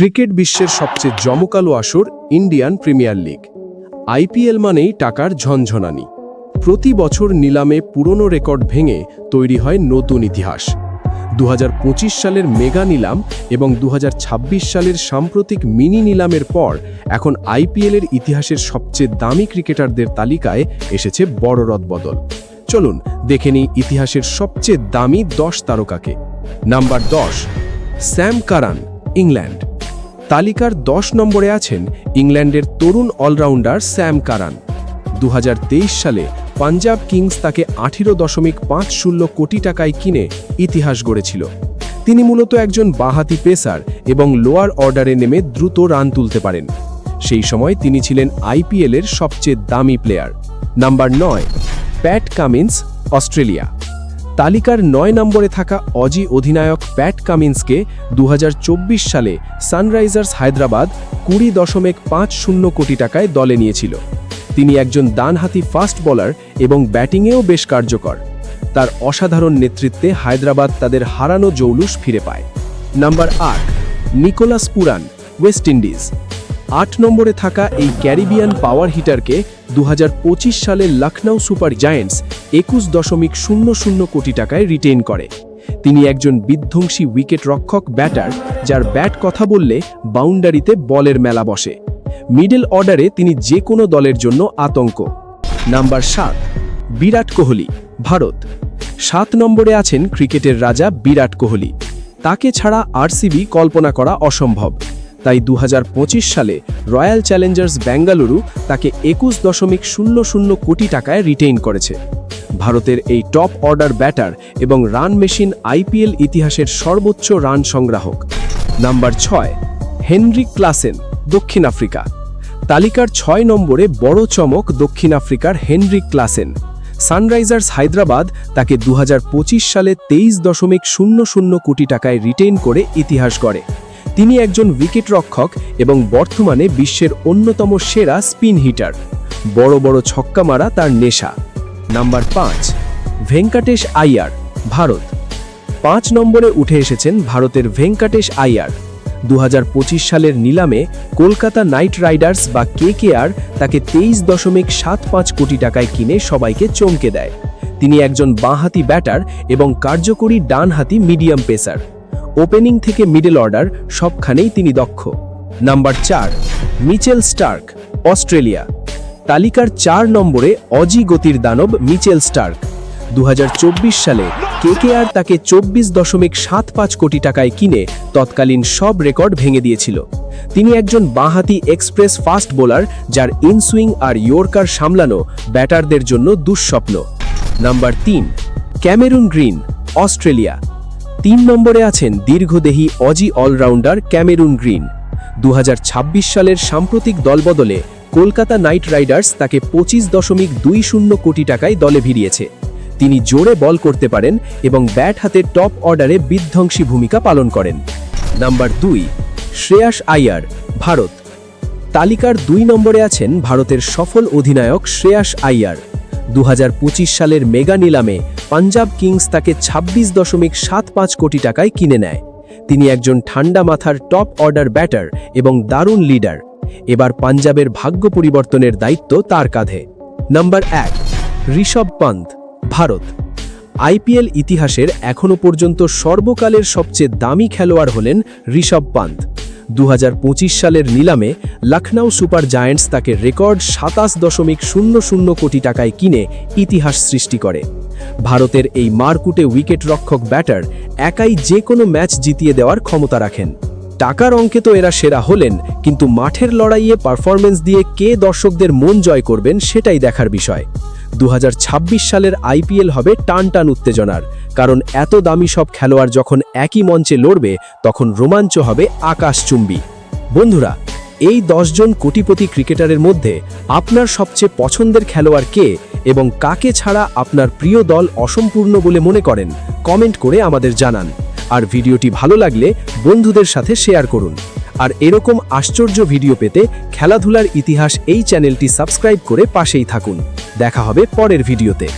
Cricket বিশ্বের সবচেয়ে জমকালো আসর ইন্ডিয়ান প্রিমিয়ার লিগ। আইপিএল মানেই টাকার ঝনঝনানি। প্রতি বছর নিলামে পুরনো রেকর্ড ভেঙে তৈরি হয় নতুন ইতিহাস। দু হাজার পঁচিশ সালের মেগা নিলাম এবং দু হাজার ছাব্বিশ সালের সাম্প্রতিক মিনি নিলামের পর এখন আইপিএলের ইতিহাসের সবচেয়ে দামি ক্রিকেটারদের তালিকায় এসেছে বড় রদবদল। চলুন দেখে নিই ইতিহাসের সবচেয়ে দামি দশ তারকাকে। নাম্বার দশ, স্যাম কারান, ইংল্যান্ড। তালিকার দশ নম্বরে আছেন ইংল্যান্ডের তরুণ অলরাউন্ডার স্যাম কারান। দু হাজার তেইশ সালে পাঞ্জাব কিংস তাকে আঠেরো দশমিক পাঁচ শূন্য কোটি টাকায় কিনে ইতিহাস গড়েছিল। তিনি মূলত একজন বাঁহাতি পেসার এবং লোয়ার অর্ডারে নেমে দ্রুত রান তুলতে পারেন। সেই সময় তিনি ছিলেন আইপিএলের সবচেয়ে দামি প্লেয়ার। নাম্বার নয়, প্যাট কামিন্স, অস্ট্রেলিয়া। তালিকার নয় নম্বরে থাকা অজি অধিনায়ক প্যাট কামিন্সকে দু হাজার চব্বিশ সালে সানরাইজার্স হায়দ্রাবাদ কুড়ি দশমিক পাঁচ শূন্য কোটি টাকায় দলে নিয়েছিল। তিনি একজন ডানহাতি ফাস্ট বোলার এবং ব্যাটিংয়েও বেশ কার্যকর। তার অসাধারণ নেতৃত্বে হায়দ্রাবাদ তাদের হারানো জৌলুস ফিরে পায়। নাম্বার আট, নিকোলাস পুরান, ওয়েস্ট ইন্ডিজ। আট নম্বরে থাকা এই ক্যারিবিয়ান পাওয়ার হিটারকে দু হাজার পঁচিশ সালে লখনৌ সুপার জায়েন্টস একুশ দশমিক শূন্য শূন্য কোটি টাকায় রিটেইন করে। তিনি একজন বিধ্বংসী উইকেট রক্ষক ব্যাটার যার ব্যাট কথা বললে বাউন্ডারিতে বলের মেলা বসে। মিডল অর্ডারে তিনি যে কোনো দলের জন্য আতঙ্ক। নাম্বার সাত, বিরাট কোহলি, ভারত। সাত নম্বরে আছেন ক্রিকেটের রাজা বিরাট কোহলি। তাকে ছাড়া আরসিবি কল্পনা করা অসম্ভব। তাই দু হাজার পঁচিশ সালে রয়্যাল চ্যালেঞ্জার্স বেঙ্গালুরু তাকে একুশ দশমিক শূন্য শূন্য কোটি টাকায় রিটেইন করেছে। ভারতের এই টপ অর্ডার ব্যাটার এবং রান মেশিন আইপিএল ইতিহাসের সর্বোচ্চ রান সংগ্রাহক। নাম্বার ছয় হেনরিক ক্লাসেন, দক্ষিণ আফ্রিকা। তালিকার ছয় নম্বরে বড় চমক দক্ষিণ আফ্রিকার হেনরিক ক্লাসেন। সানরাইজার্স হায়দ্রাবাদ তাকে দু হাজার পঁচিশ সালে তেইশ দশমিক শূন্য শূন্য কোটি টাকায় রিটেইন করে ইতিহাস গড়ে। তিনি একজন উইকেট রক্ষক এবং বর্তমানে বিশ্বের অন্যতম সেরা স্পিন হিটার। বড় বড় ছক্কা মারা তার নেশা। নাম্বার পাঁচ, ভেঙ্কাটেশ আইয়ার, ভারত। পাঁচ নম্বরে উঠে এসেছেন ভারতের ভেঙ্কাটেশ আইয়ার। দু হাজার পঁচিশ সালের নিলামে কলকাতা নাইট রাইডার্স বা কে কেকেআর তাকে তেইশ দশমিক সাত পাঁচ কোটি টাকায় কিনে সবাইকে চমকে দেয়। তিনি একজন বাঁহাতি ব্যাটার এবং কার্যকরী ডানহাতি মিডিয়াম পেসার। ওপেনিং থেকে মিডল অর্ডার সবখানেই তিনি দক্ষ। নাম্বার চার, মিচেল স্টার্ক, অস্ট্রেলিয়া। তালিকার চার নম্বরে অজি গতির দানব মিচেল স্টার্ক। দু হাজার চব্বিশ সালে কেকেআর তাকে চব্বিশ দশমিক সাত পাঁচ কোটি টাকায় কিনে তৎকালীন সব রেকর্ড ভেঙে দিয়েছিল। তিনি একজন বাঁহাতি এক্সপ্রেস ফাস্ট বোলার যার ইনসুইং আর ইয়র্কার সামলানো ব্যাটারদের জন্য দুঃস্বপ্ন। নাম্বার তিন, ক্যামেরুন গ্রিন, অস্ট্রেলিয়া। তিন নম্বরে আছেন দীর্ঘদেহী অজি অলরাউন্ডার ক্যামেরুন গ্রিন। দু হাজার ছাব্বিশ সালের সাম্প্রতিক দলবদলে কলকাতা নাইট রাইডার্স তাকে পঁচিশ দশমিক দুই শূন্য কোটি টাকায় দলে ভিড়িয়েছে। তিনি জোরে বল করতে পারেন এবং ব্যাট হাতে টপ অর্ডারে বিধ্বংসী ভূমিকা পালন করেন। নাম্বার দুই, শ্রেয়াস আইয়ার ভারত। তালিকার দুই নম্বরে আছেন ভারতের সফল অধিনায়ক শ্রেয়াস আইয়ার দু হাজার পঁচিশ সালের মেগা নিলামে পাঞ্জাব কিংস তাকে ২৬ দশমিক সাত পাঁচ কোটি টাকায় কিনে নেয়। তিনি একজন ঠান্ডা মাথার টপ অর্ডার ব্যাটার এবং দারুণ লিডার। এবার পাঞ্জাবের ভাগ্য পরিবর্তনের দায়িত্ব তার কাঁধে। নাম্বার এক, ঋষভ পন্ত, ভারত। আইপিএল ইতিহাসের এখনও পর্যন্ত সর্বকালের সবচেয়ে দামি খেলোয়াড় হলেন ঋষভ পান্ত। দু হাজার পঁচিশ সালের নিলামে লখনৌ সুপার জায়ান্টস তাকে রেকর্ড সাতাশ দশমিক শূন্য শূন্য কোটি টাকায় কিনে ইতিহাস সৃষ্টি করে। ভারতের এই মারকুটে উইকেট রক্ষক ব্যাটার একাই যে কোনো ম্যাচ জিতিয়ে দেওয়ার ক্ষমতা রাখেন। টাকার অঙ্কে তো এরা সেরা হলেন, কিন্তু মাঠের লড়াইয়ে পারফরমেন্স দিয়ে কে দর্শকদের মন জয় করবেন সেটাই দেখার বিষয়। দু হাজার ছাব্বিশ সালের আইপিএল হবে টান টান উত্তেজনার, কারণ এত দামি সব খেলোয়াড় যখন একই মঞ্চে লড়বে, তখন রোমাঞ্চ হবে আকাশচুম্বী। বন্ধুরা, এই দশজন কোটিপতি ক্রিকেটারের মধ্যে আপনার সবচেয়ে পছন্দের খেলোয়াড় কে এবং কাকে ছাড়া আপনার প্রিয় দল অসম্পূর্ণ বলে মনে করেন, কমেন্ট করে আমাদের জানান। আর ভিডিওটি ভালো লাগলে বন্ধুদের সাথে শেয়ার করুন। আর এরকম আশ্চর্য ভিডিও পেতে খেলাধুলার ইতিহাস এই চ্যানেলটি সাবস্ক্রাইব করে পাশেই থাকুন। দেখা হবে পরের ভিডিওতে।